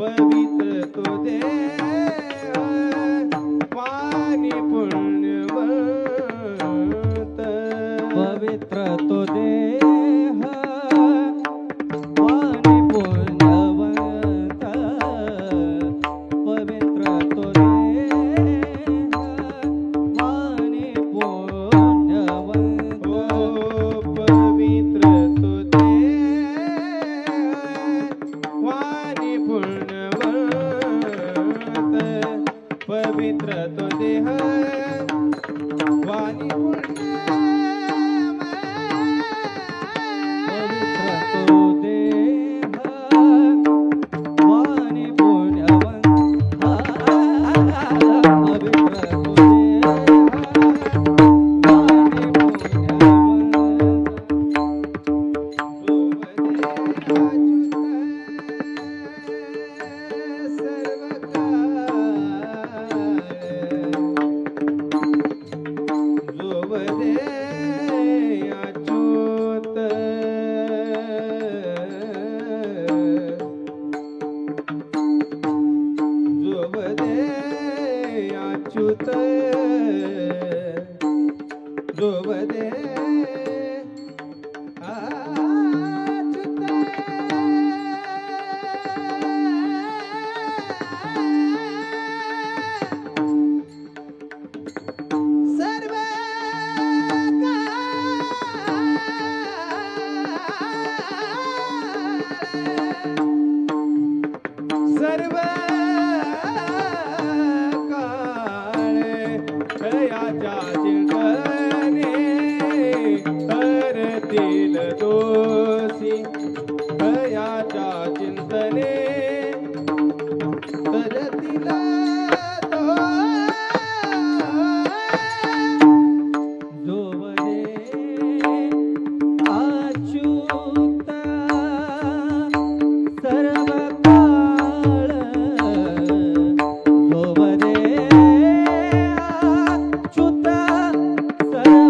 पवित्र तुझे ಜೋವದೇ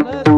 மலர்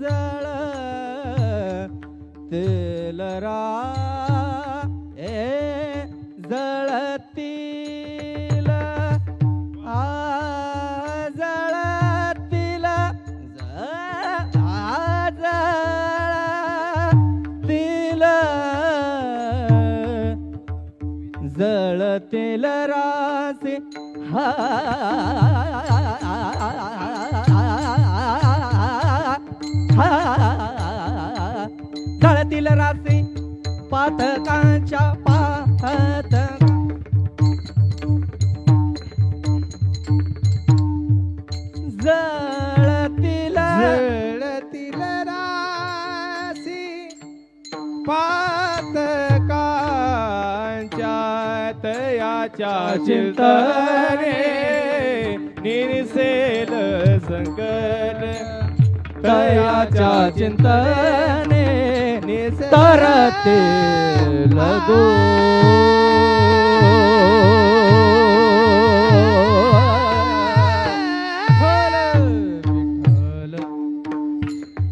जळ तेल रा ए जळतील आ जळतील ज- आ जळतील जळतील रासे हा जळतील रासे पातकांच्या पात जळतील जळतील राशी पातकांच्या तयाच्या चिंतने निरसेल संकट. तयाच्या चिंतने तरते लगो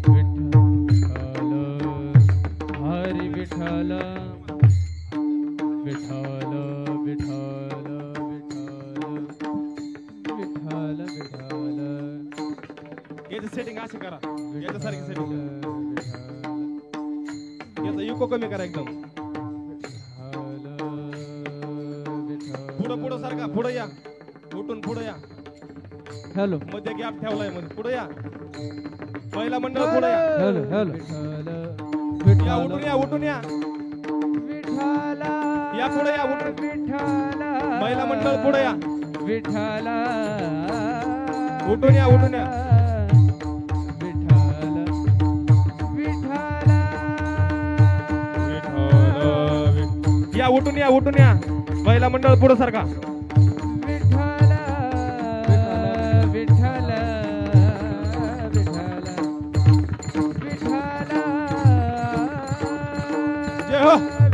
विठ्ठल हरी विठ्ठल. असे करा. याच्यासारखी सेटिंग याचा इको कमी करा एकदम. पुढं पुढं सारखा. पुढं या. उठून पुढं या. हॅलो. मध्ये गॅप ठेवलायमध्ये. पुढं या. महिला मंडळ पुढं या. Hello hello. या उठून या उठून या. या पुढे या उठून. महिला मंडळ पुढे या. विठ्ठला. उठून या उठून या. उठून या उठून या. महिला मंडळ पुढे सारखा जय हो.